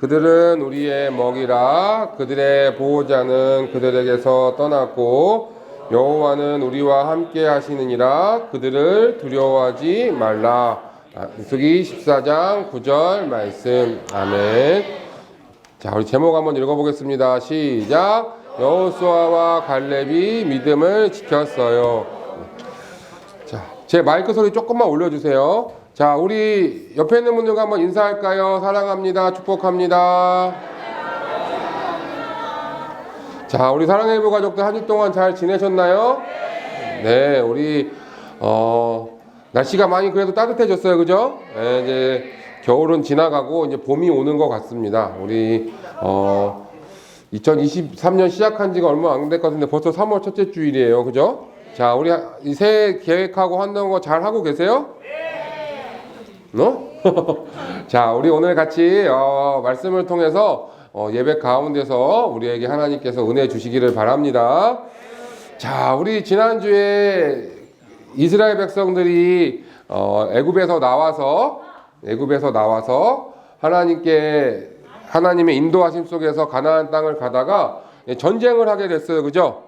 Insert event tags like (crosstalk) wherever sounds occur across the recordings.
그들은 우리의 먹이라 그들의 보호자는 그들에게서 떠났고 여호와는 우리와 함께 하시느니라 그들을 두려워하지 말라. 아, 수기 14장 9절 말씀. 아멘. 자, 우리 제목 한번 읽어보겠습니다. 시작. 여호수아와 갈렙이 믿음을 지켰어요. 자, 제 마이크 소리 조금만 올려주세요. 자, 우리 옆에 있는 분들과 한번 인사할까요? 사랑합니다. 축복합니다. 자, 우리 사랑해부 가족들 한 주 동안 잘 지내셨나요? 네, 우리 어 날씨가 많이 그래도 따뜻해졌어요, 그죠? 네, 이제 겨울은 지나가고 이제 봄이 오는 것 같습니다. 우리 어 2023년 시작한 지가 얼마 안 될 것 같은데 벌써 3월 첫째 주일이에요, 그죠? 자, 우리 이 새해 계획하고 한다는 거 잘 하고 계세요? 너? (laughs) 자, 우리 오늘 같이 어, 말씀을 통해서 어, 예배 가운데서 우리에게 하나님께서 은혜 주시기를 바랍니다. 자, 우리 지난주에 이스라엘 백성들이 어, 애굽에서 나와서 애굽에서 나와서 하나님께 하나님의 인도하심 속에서 가나안 땅을 가다가 전쟁을 하게 됐어요. 그죠?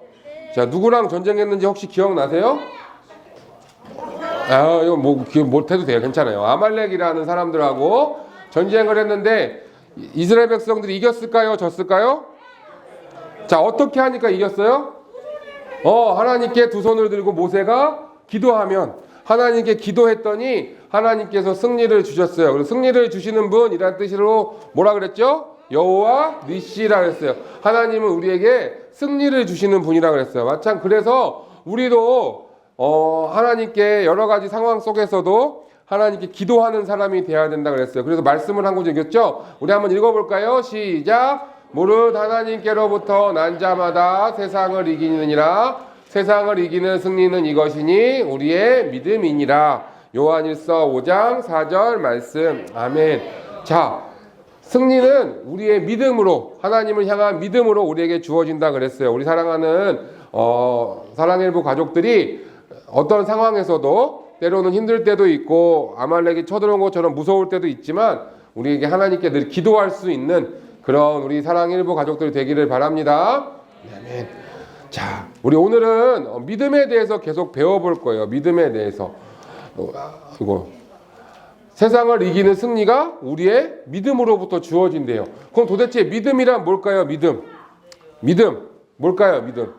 자, 누구랑 전쟁했는지 혹시 기억나세요? 아, 이거 뭐 기억 못 해도 돼요. 괜찮아요. 아말렉이라는 사람들하고 전쟁을 했는데 이- 이스라엘 백성들이 이겼을까요? 졌을까요? 자, 어떻게 하니까 이겼어요? 어, 하나님께 두 손을 들고 모세가 기도하면 하나님께 기도했더니 하나님께서 승리를 주셨어요. 그래서 승리를 주시는 분이라는 뜻으로 뭐라 그랬죠? 여호와 니시라 그랬어요. 하나님은 우리에게 승리를 주시는 분이라 그랬어요. 마찬 그래서 우리도 어, 하나님께 여러 가지 상황 속에서도 하나님께 기도하는 사람이 돼야 된다 그랬어요. 그래서 말씀을 한 구절 읽었죠? 우리 한번 읽어볼까요? 시작. 무릇 하나님께로부터 난 자마다 세상을 이기느니라. 세상을 이기는 승리는 이것이니 우리의 믿음이니라. 요한일서 5장 4절 말씀. 아멘. 자, 승리는 우리의 믿음으로 하나님을 향한 믿음으로 우리에게 주어진다 그랬어요. 우리 사랑하는 어, 사랑일부 가족들이 어떤 상황에서도 때로는 힘들 때도 있고 아말렉이 쳐들어온 것처럼 무서울 때도 있지만 우리에게 하나님께 늘 기도할 수 있는 그런 우리 사랑 일부 가족들이 되기를 바랍니다. 아멘. 자, 우리 오늘은 어, 믿음에 대해서 계속 배워볼 거예요. 믿음에 대해서. 어, 이거 세상을 이기는 승리가 우리의 믿음으로부터 주어진대요. 그럼 도대체 믿음이란 뭘까요? 믿음. 믿음. 뭘까요? 믿음.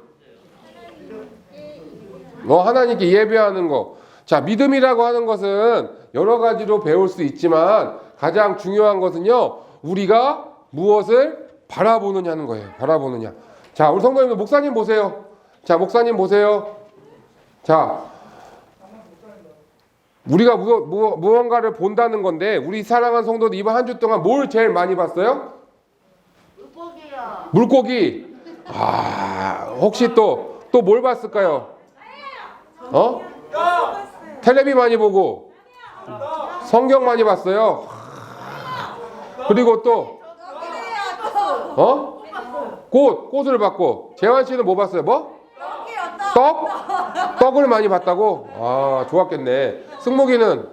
어, 하나님께 예배하는 거. 자, 믿음이라고 하는 것은 여러 가지로 배울 수 있지만 가장 중요한 것은요, 우리가 무엇을 바라보느냐는 거예요. 바라보느냐. 자, 우리 성도님들 목사님 보세요. 자, 목사님 보세요. 자, 우리가 무, 무, 무언가를 본다는 건데 우리 사랑하는 성도들 이번 한 주 동안 뭘 제일 많이 봤어요? 물고기요. 물고기. 아, 혹시 또 또 뭘 봤을까요? 어? 텔레비 많이 보고 성경 많이 봤어요. 그리고 또 어? 꽃, 꽃을 봤고 재환 씨는 뭐 봤어요? 뭐? 떡? 떡을 많이 봤다고? 아, 좋았겠네. 승목이는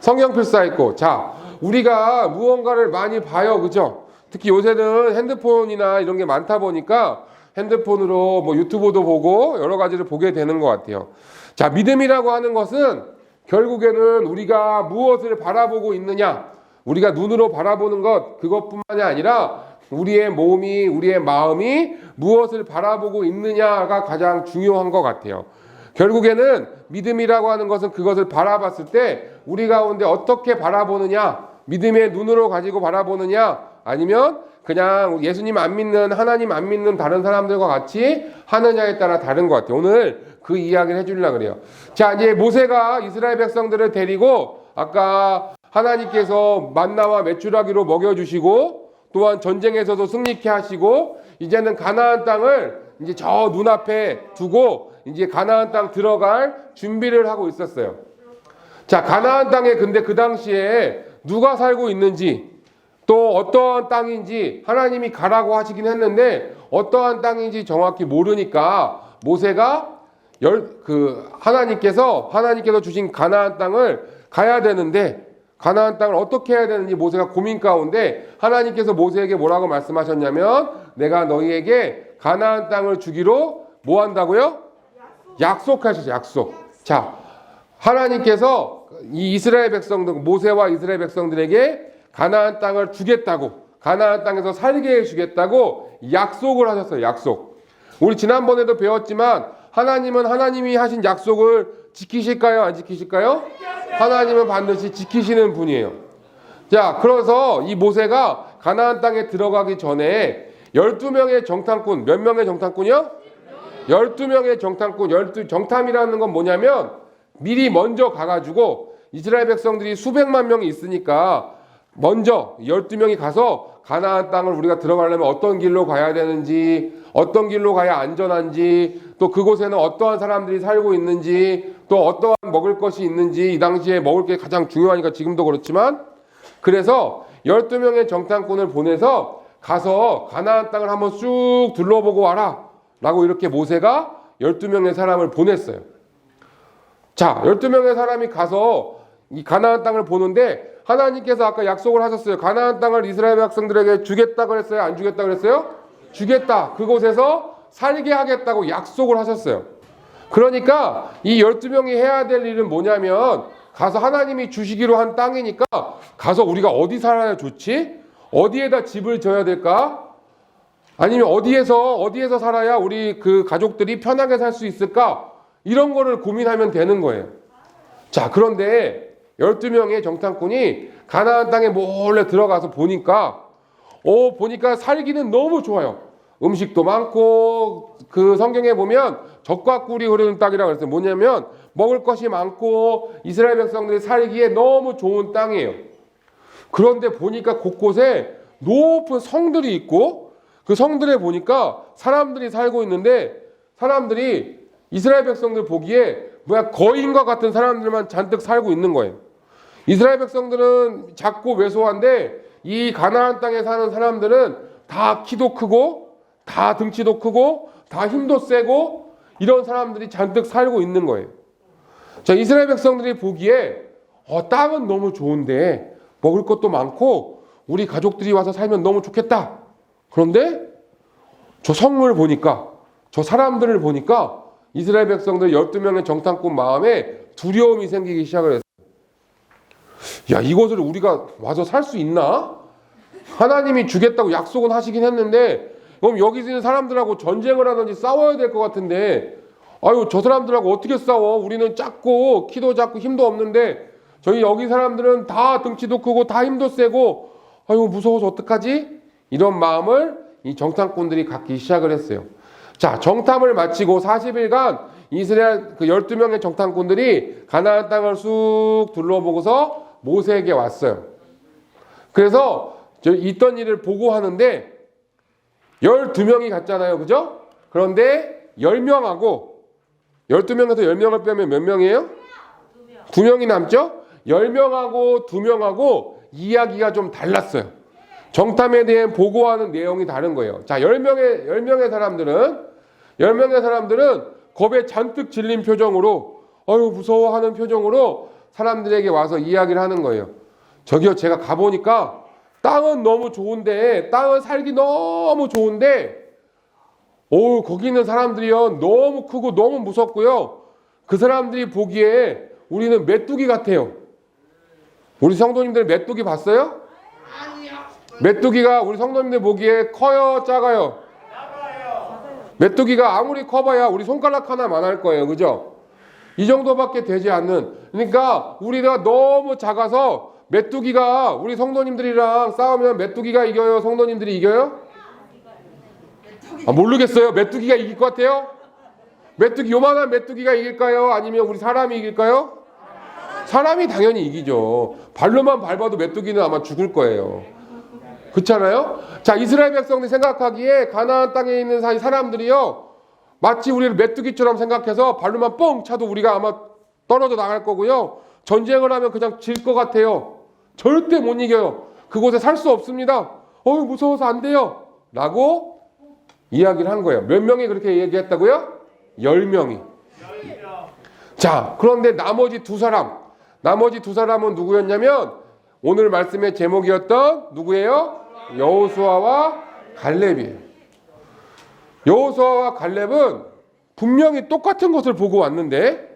성경 필사했고. 자, 우리가 무언가를 많이 봐요. 그죠? 특히 요새는 핸드폰이나 이런 게 많다 보니까 핸드폰으로 뭐 유튜브도 보고 여러 가지를 보게 되는 것 같아요. 자, 믿음이라고 하는 것은 결국에는 우리가 무엇을 바라보고 있느냐, 우리가 눈으로 바라보는 것, 그것뿐만이 아니라 우리의 몸이, 우리의 마음이 무엇을 바라보고 있느냐가 가장 중요한 것 같아요. 결국에는 믿음이라고 하는 것은 그것을 바라봤을 때 우리 가운데 어떻게 바라보느냐, 믿음의 눈으로 가지고 바라보느냐, 아니면 그냥 예수님 안 믿는, 하나님 안 믿는 다른 사람들과 같이 하느냐에 따라 다른 것 같아요. 오늘 그 이야기를 해주려고 그래요. 자, 이제 모세가 이스라엘 백성들을 데리고 아까 하나님께서 만나와 메추라기로 먹여주시고 또한 전쟁에서도 승리케 하시고 이제는 가나안 땅을 이제 저 눈앞에 두고 이제 가나안 땅 들어갈 준비를 하고 있었어요. 자, 가나안 땅에 근데 그 당시에 누가 살고 있는지 또 어떠한 땅인지 하나님이 가라고 하시긴 했는데 어떠한 땅인지 정확히 모르니까 모세가 열, 그 하나님께서 하나님께서 주신 가나안 땅을 가야 되는데 가나안 땅을 어떻게 해야 되는지 모세가 고민 가운데 하나님께서 모세에게 뭐라고 말씀하셨냐면 내가 너희에게 가나안 땅을 주기로 뭐 한다고요? 약속하셨죠. 약속. 자, 하나님께서 이 이스라엘 백성들 모세와 이스라엘 백성들에게 가나안 땅을 주겠다고 가나안 땅에서 살게 해 주겠다고 약속을 하셨어요. 약속. 우리 지난번에도 배웠지만 하나님은 하나님이 하신 약속을 지키실까요? 안 지키실까요? 하나님은 반드시 지키시는 분이에요. 자, 그래서 이 모세가 가나안 땅에 들어가기 전에 12명의 정탐꾼, 몇 명의 정탐꾼이요? 12명의 정탐꾼, 12 정탐이라는 건 뭐냐면 미리 먼저 가가지고 이스라엘 백성들이 수백만 명이 있으니까 먼저 12명이 가서 가나안 땅을 우리가 들어가려면 어떤 길로 가야 되는지, 어떤 길로 가야 안전한지, 또 그곳에는 어떠한 사람들이 살고 있는지, 또 어떠한 먹을 것이 있는지, 이 당시에 먹을 게 가장 중요하니까 지금도 그렇지만, 그래서 12명의 정탐꾼을 보내서 가서 가나안 땅을 한번 쑥 둘러보고 와라. 라고 이렇게 모세가 12명의 사람을 보냈어요. 자, 12명의 사람이 가서 이 가나안 땅을 보는데 하나님께서 아까 약속을 하셨어요. 가나안 땅을 이스라엘 백성들에게 주겠다 그랬어요? 안 주겠다 그랬어요? 주겠다. 그곳에서 살게 하겠다고 약속을 하셨어요. 그러니까 이 12명이 해야 될 일은 뭐냐면 가서 하나님이 주시기로 한 땅이니까 가서 우리가 어디 살아야 좋지? 어디에다 집을 져야 될까? 아니면 어디에서 어디에서 살아야 우리 그 가족들이 편하게 살 수 있을까? 이런 거를 고민하면 되는 거예요. 자, 그런데 12명의 정탐꾼이 가나안 땅에 몰래 들어가서 보니까 오, 보니까 살기는 너무 좋아요. 음식도 많고 그 성경에 보면 적과 꿀이 흐르는 땅이라고 그랬어요. 뭐냐면 먹을 것이 많고 이스라엘 백성들이 살기에 너무 좋은 땅이에요. 그런데 보니까 곳곳에 높은 성들이 있고 그 성들에 보니까 사람들이 살고 있는데 사람들이 이스라엘 백성들 보기에 뭐야 거인과 같은 사람들만 잔뜩 살고 있는 거예요. 이스라엘 백성들은 작고 왜소한데 이 가나안 땅에 사는 사람들은 다 키도 크고 다 등치도 크고 다 힘도 세고 이런 사람들이 잔뜩 살고 있는 거예요. 자, 이스라엘 백성들이 보기에 어, 땅은 너무 좋은데 먹을 것도 많고 우리 가족들이 와서 살면 너무 좋겠다. 그런데 저 성을 보니까 저 사람들을 보니까 이스라엘 백성들 12명의 정탐꾼 마음에 두려움이 생기기 시작을 했어요. 야, 이곳을 우리가 와서 살 수 있나? 하나님이 주겠다고 약속은 하시긴 했는데 그럼 여기 있는 사람들하고 전쟁을 하든지 싸워야 될 것 같은데 아유 저 사람들하고 어떻게 싸워? 우리는 작고 키도 작고 힘도 없는데 저희 여기 사람들은 다 등치도 크고 다 힘도 세고 아유 무서워서 어떡하지? 이런 마음을 이 정탐꾼들이 갖기 시작을 했어요. 자, 정탐을 마치고 40일간 이스라엘 그 12명의 정탐꾼들이 가나안 땅을 쑥 둘러보고서 모세에게 왔어요. 그래서 저 있던 일을 보고하는데 12명이 갔잖아요. 그죠? 그런데 10명하고 12명에서 10명을 빼면 몇 명이에요? 2명 이 남죠? 10명하고 2명하고 이야기가 좀 달랐어요. 정탐에 대한 보고하는 내용이 다른 거예요. 자, 10명의 10명의 사람들은 10명의 사람들은 겁에 잔뜩 질린 표정으로 어유 무서워하는 표정으로 사람들에게 와서 이야기를 하는 거예요. 저기요, 제가 가보니까 땅은 너무 좋은데, 땅은 살기 너무 좋은데, 오, 거기 있는 사람들이요, 너무 크고 너무 무섭고요. 그 사람들이 보기에 우리는 메뚜기 같아요. 우리 성도님들 메뚜기 봤어요? 메뚜기가 우리 성도님들 보기에 커요, 작아요? 메뚜기가 아무리 커봐야 우리 손가락 하나만 할 거예요. 그죠? 이 정도밖에 되지 않는. 그러니까 우리가 너무 작아서 메뚜기가 우리 성도님들이랑 싸우면 메뚜기가 이겨요? 성도님들이 이겨요? 아, 모르겠어요. 메뚜기가 이길 것 같아요? 메뚜기, 요만한 메뚜기가 이길까요? 아니면 우리 사람이 이길까요? 사람이 당연히 이기죠. 발로만 밟아도 메뚜기는 아마 죽을 거예요. 그렇잖아요? 자, 이스라엘 백성들이 생각하기에 가나안 땅에 있는 사- 사람들이요. 마치 우리를 메뚜기처럼 생각해서 발로만 뻥 차도 우리가 아마 떨어져 나갈 거고요. 전쟁을 하면 그냥 질 것 같아요. 절대 못 이겨요. 그곳에 살 수 없습니다. 어휴, 무서워서 안 돼요. 라고 이야기를 한 거예요. 몇 명이 그렇게 얘기했다고요? 열 명이. 자, 그런데 나머지 두 사람, 나머지 두 사람은 누구였냐면 오늘 말씀의 제목이었던 누구예요? 여호수아와 갈렙이에요. 여호수아와 갈렙은 분명히 똑같은 것을 보고 왔는데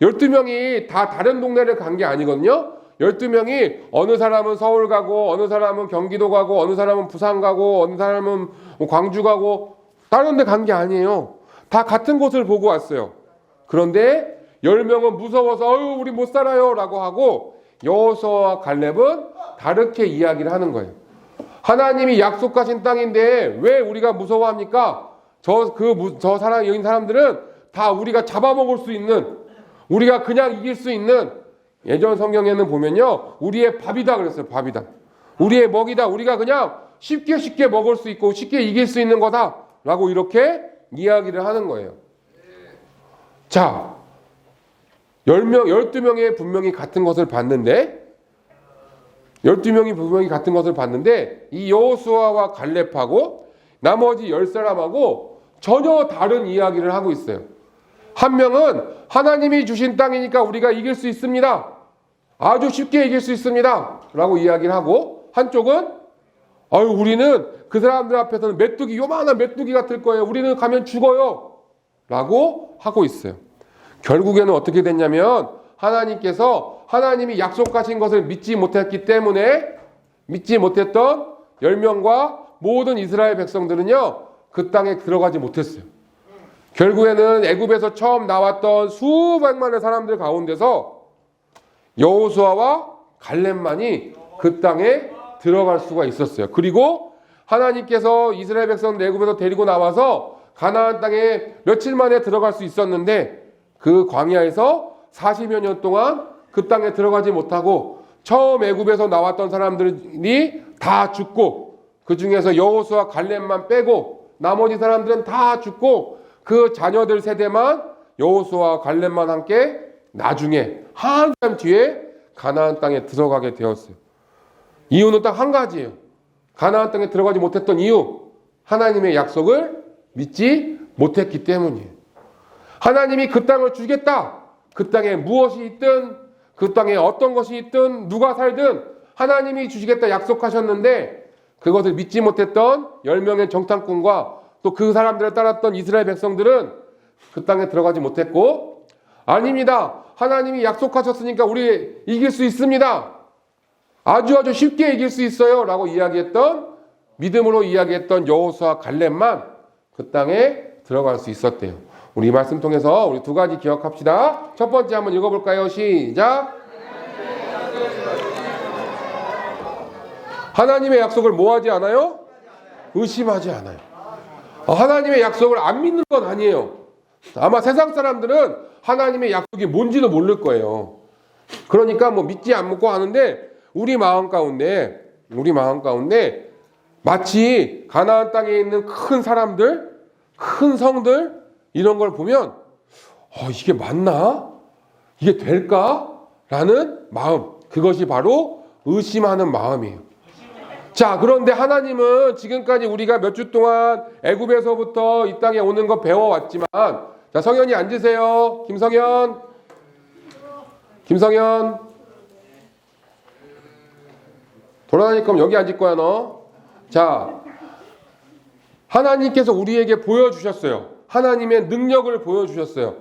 12명이 다 다른 동네를 간 게 아니거든요. 12명이 어느 사람은 서울 가고 어느 사람은 경기도 가고 어느 사람은 부산 가고 어느 사람은 뭐 광주 가고 다른 데 간 게 아니에요. 다 같은 곳을 보고 왔어요. 그런데 10명은 무서워서 어유 우리 못 살아요 라고 하고 여호수아와 갈렙은 다르게 이야기를 하는 거예요. 하나님이 약속하신 땅인데 왜 우리가 무서워합니까? 저 그저 사람 있는 사람들은 다 우리가 잡아먹을 수 있는 우리가 그냥 이길 수 있는 예전 성경에는 보면요 우리의 밥이다 그랬어요 밥이다 우리의 먹이다 우리가 그냥 쉽게 쉽게 먹을 수 있고 쉽게 이길 수 있는 거다 라고 이렇게 이야기를 하는 거예요. 자 10명 12명의 분명히 같은 것을 봤는데 12명이 분명히 같은 것을 봤는데 이 여호수아와 갈렙하고 나머지 10사람하고 전혀 다른 이야기를 하고 있어요. 한 명은 하나님이 주신 땅이니까 우리가 이길 수 있습니다. 아주 쉽게 이길 수 있습니다. 라고 이야기를 하고 한쪽은 아유 우리는 그 사람들 앞에서는 메뚜기 요만한 메뚜기 같을 거예요. 우리는 가면 죽어요. 라고 하고 있어요. 결국에는 어떻게 됐냐면 하나님께서 하나님이 약속하신 것을 믿지 못했기 때문에 믿지 못했던 10명과 모든 이스라엘 백성들은요. 그 땅에 들어가지 못했어요. 결국에는 애굽에서 처음 나왔던 수백만의 사람들 가운데서 여호수아와 갈렙만이 그 땅에 들어갈 수가 있었어요. 그리고 하나님께서 이스라엘 백성들 애굽에서 데리고 나와서 가나안 땅에 며칠 만에 들어갈 수 있었는데 그 광야에서 40여 년 동안 그 땅에 들어가지 못하고 처음 애굽에서 나왔던 사람들이 다 죽고 그 중에서 여호수아 갈렙만 빼고 나머지 사람들은 다 죽고 그 자녀들 세대만 여호수아 갈렙만 함께 나중에 한참 뒤에 가나안 땅에 들어가게 되었어요. 이유는 딱 한 가지예요. 가나안 땅에 들어가지 못했던 이유 하나님의 약속을 믿지 못했기 때문이에요. 하나님이 그 땅을 주겠다. 그 땅에 무엇이 있든 그 땅에 어떤 것이 있든 누가 살든 하나님이 주시겠다 약속하셨는데 그것을 믿지 못했던 10명의 정탐꾼과 또 그 사람들을 따랐던 이스라엘 백성들은 그 땅에 들어가지 못했고 아닙니다. 하나님이 약속하셨으니까 우리 이길 수 있습니다. 아주 아주 쉽게 이길 수 있어요. 라고 이야기했던 믿음으로 이야기했던 여호수아 갈렙만 그 땅에 들어갈 수 있었대요. 우리 이 말씀 통해서 우리 두 가지 기억합시다. 첫 번째 한번 읽어볼까요? 시작. 하나님의 약속을 뭐 하지 않아요? 의심하지 않아요. 아, 하나님의 약속을 안 믿는 건 아니에요. 아마 세상 사람들은 하나님의 약속이 뭔지도 모를 거예요. 그러니까 뭐 믿지 안 믿고 하는데 우리 마음 가운데 우리 마음 가운데 마치 가나안 땅에 있는 큰 사람들, 큰 성들 이런 걸 보면 어, 이게 맞나? 이게 될까? 라는 마음. 그것이 바로 의심하는 마음이에요. 자, 그런데 하나님은 지금까지 우리가 몇 주 동안 애굽에서부터 이 땅에 오는 거 배워왔지만 자, 성현이 앉으세요. 김성현. 김성현. 돌아다닐 거면 여기 앉을 거야, 너. 자, 하나님께서 우리에게 보여주셨어요. 하나님의 능력을 보여주셨어요.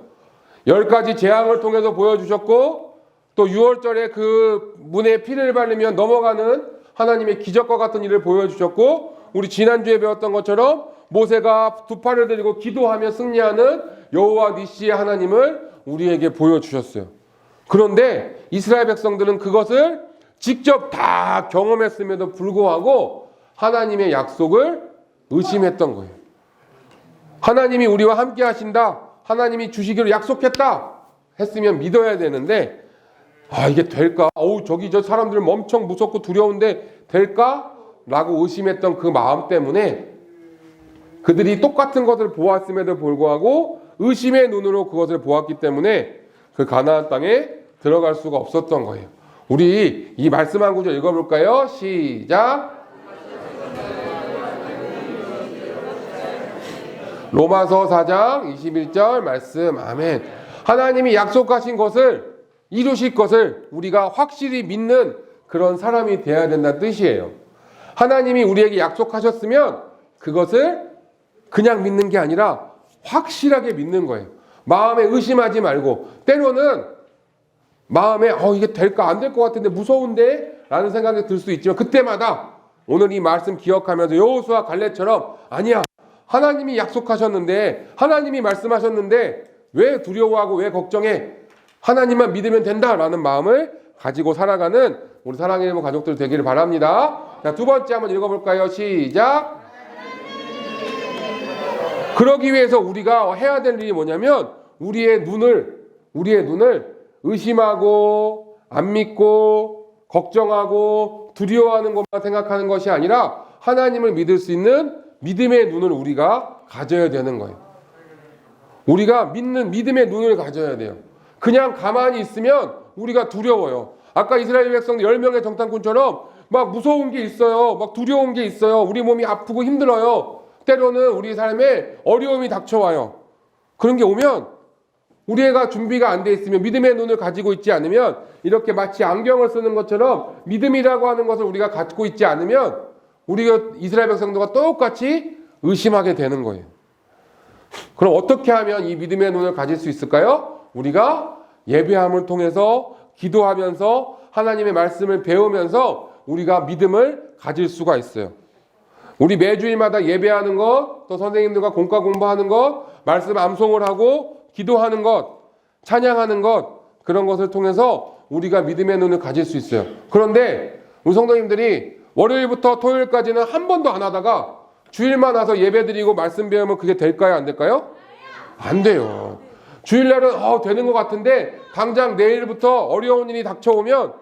열 가지 재앙을 통해서 보여주셨고, 또 6월절에 그 문에 피를 바르면 넘어가는 하나님의 기적과 같은 일을 보여주셨고, 우리 지난주에 배웠던 것처럼 모세가 두 팔을 들고 기도하며 승리하는 여호와 니시의 하나님을 우리에게 보여주셨어요. 그런데 이스라엘 백성들은 그것을 직접 다 경험했음에도 불구하고 하나님의 약속을 의심했던 거예요. 하나님이 우리와 함께 하신다. 하나님이 주시기로 약속했다. 했으면 믿어야 되는데 아 이게 될까? 어우 저기 저 사람들 엄청 무섭고 두려운데 될까? 라고 의심했던 그 마음 때문에 그들이 똑같은 것을 보았음에도 불구하고 의심의 눈으로 그것을 보았기 때문에 그 가나안 땅에 들어갈 수가 없었던 거예요. 우리 이 말씀 한 구절 읽어볼까요? 시작. 로마서 4장 21절 말씀 아멘. 하나님이 약속하신 것을 이루실 것을 우리가 확실히 믿는 그런 사람이 되어야 된다는 뜻이에요. 하나님이 우리에게 약속하셨으면 그것을 그냥 믿는 게 아니라 확실하게 믿는 거예요. 마음에 의심하지 말고 때로는 마음에 어 이게 될까 안 될 것 같은데 무서운데 라는 생각이 들 수 있지만 그때마다 오늘 이 말씀 기억하면서 여호수아 갈렙처럼 아니야 하나님이 약속하셨는데 하나님이 말씀하셨는데 왜 두려워하고 왜 걱정해 하나님만 믿으면 된다라는 마음을 가지고 살아가는 우리 사랑의 일부 가족들 되기를 바랍니다. 자, 두 번째 한번 읽어볼까요? 시작. 그러기 위해서 우리가 해야 될 일이 뭐냐면 우리의 눈을 우리의 눈을 의심하고 안 믿고 걱정하고 두려워하는 것만 생각하는 것이 아니라 하나님을 믿을 수 있는 믿음의 눈을 우리가 가져야 되는 거예요. 우리가 믿는 믿음의 눈을 가져야 돼요. 그냥 가만히 있으면 우리가 두려워요. 아까 이스라엘 백성 10명의 정탐꾼처럼 막 무서운 게 있어요. 막 두려운 게 있어요. 우리 몸이 아프고 힘들어요. 때로는 우리 삶에 어려움이 닥쳐와요. 그런 게 오면 우리가 준비가 안 돼 있으면 믿음의 눈을 가지고 있지 않으면 이렇게 마치 안경을 쓰는 것처럼 믿음이라고 하는 것을 우리가 갖고 있지 않으면 우리가 이스라엘 백성들과 똑같이 의심하게 되는 거예요. 그럼 어떻게 하면 이 믿음의 눈을 가질 수 있을까요? 우리가 예배함을 통해서 기도하면서 하나님의 말씀을 배우면서 우리가 믿음을 가질 수가 있어요. 우리 매주일마다 예배하는 것, 또 선생님들과 공과 공부하는 것, 말씀 암송을 하고 기도하는 것, 찬양하는 것, 그런 것을 통해서 우리가 믿음의 눈을 가질 수 있어요. 그런데 우리 성도님들이 월요일부터 토요일까지는 한 번도 안 하다가 주일만 와서 예배 드리고 말씀 배우면 그게 될까요? 안 될까요? 안 돼요. 주일날은 어, 되는 것 같은데 당장 내일부터 어려운 일이 닥쳐오면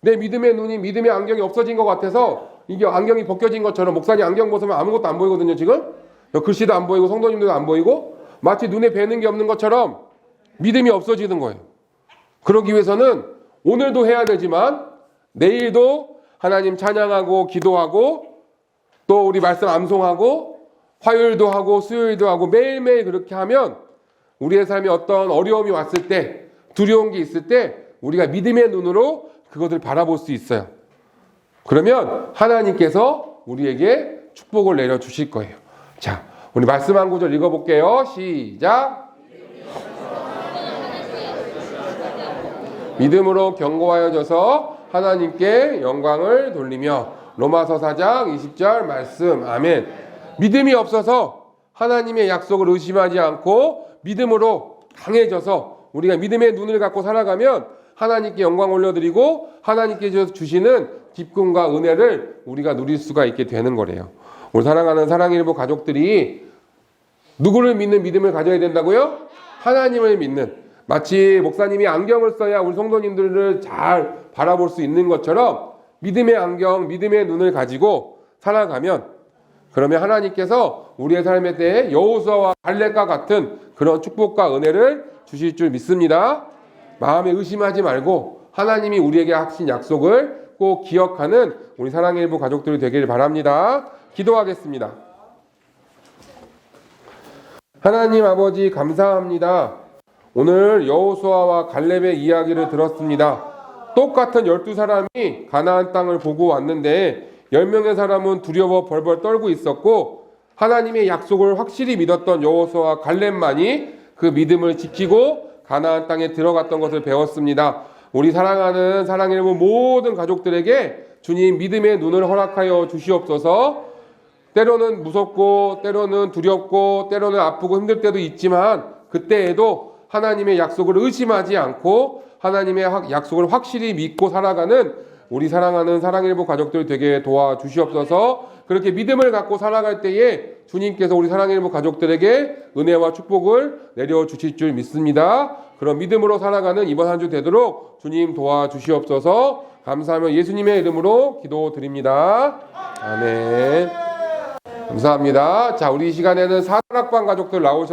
내 믿음의 눈이 믿음의 안경이 없어진 것 같아서 이게 안경이 벗겨진 것처럼 목사님 안경 벗으면 아무것도 안 보이거든요 지금 글씨도 안 보이고 성도님들도 안 보이고 마치 눈에 뵈는 게 없는 것처럼 믿음이 없어지는 거예요. 그러기 위해서는 오늘도 해야 되지만 내일도 하나님 찬양하고 기도하고 또 우리 말씀 암송하고 화요일도 하고 수요일도 하고 매일매일 그렇게 하면 우리의 삶에 어떤 어려움이 왔을 때 두려운 게 있을 때 우리가 믿음의 눈으로 그것을 바라볼 수 있어요. 그러면 하나님께서 우리에게 축복을 내려 주실 거예요. 자, 우리 말씀 한 구절 읽어볼게요. 시작. 믿음으로 견고하여져서 하나님께 영광을 돌리며 로마서 4장 20절 말씀 아멘. 믿음이 없어서 하나님의 약속을 의심하지 않고 믿음으로 강해져서 우리가 믿음의 눈을 갖고 살아가면 하나님께 영광 올려드리고 하나님께서 주시는 기쁨과 은혜를 우리가 누릴 수가 있게 되는 거래요. 우리 사랑하는 사랑일부 가족들이 누구를 믿는 믿음을 가져야 된다고요? 하나님을 믿는 마치 목사님이 안경을 써야 우리 성도님들을 잘 바라볼 수 있는 것처럼 믿음의 안경, 믿음의 눈을 가지고 살아가면 그러면 하나님께서 우리의 삶에 대해 여호수아와 갈렙과 같은 그런 축복과 은혜를 주실 줄 믿습니다. 마음에 의심하지 말고 하나님이 우리에게 하신 약속을 꼭 기억하는 우리 사랑의 일부 가족들이 되길 바랍니다. 기도하겠습니다. 하나님 아버지 감사합니다. 오늘 여호수아와 갈렙의 이야기를 들었습니다. 똑같은 열두 사람이 가나안 땅을 보고 왔는데 열 명의 사람은 두려워 벌벌 떨고 있었고 하나님의 약속을 확실히 믿었던 여호수아와 갈렙만이 그 믿음을 지키고 가나안 땅에 들어갔던 것을 배웠습니다. 우리 사랑하는 사랑의 모든 가족들에게 주님 믿음의 눈을 허락하여 주시옵소서. 때로는 무섭고 때로는 두렵고 때로는 아프고 힘들 때도 있지만 그때에도 하나님의 약속을 의심하지 않고 하나님의 약속을 확실히 믿고 살아가는 우리 사랑하는 사랑일부 가족들 되게 도와주시옵소서 그렇게 믿음을 갖고 살아갈 때에 주님께서 우리 사랑일부 가족들에게 은혜와 축복을 내려주실 줄 믿습니다. 그런 믿음으로 살아가는 이번 한 주 되도록 주님 도와주시옵소서 감사하며 예수님의 이름으로 기도드립니다. 아멘. 감사합니다. 자, 우리 이 시간에는 사랑학방 가족들 나오셔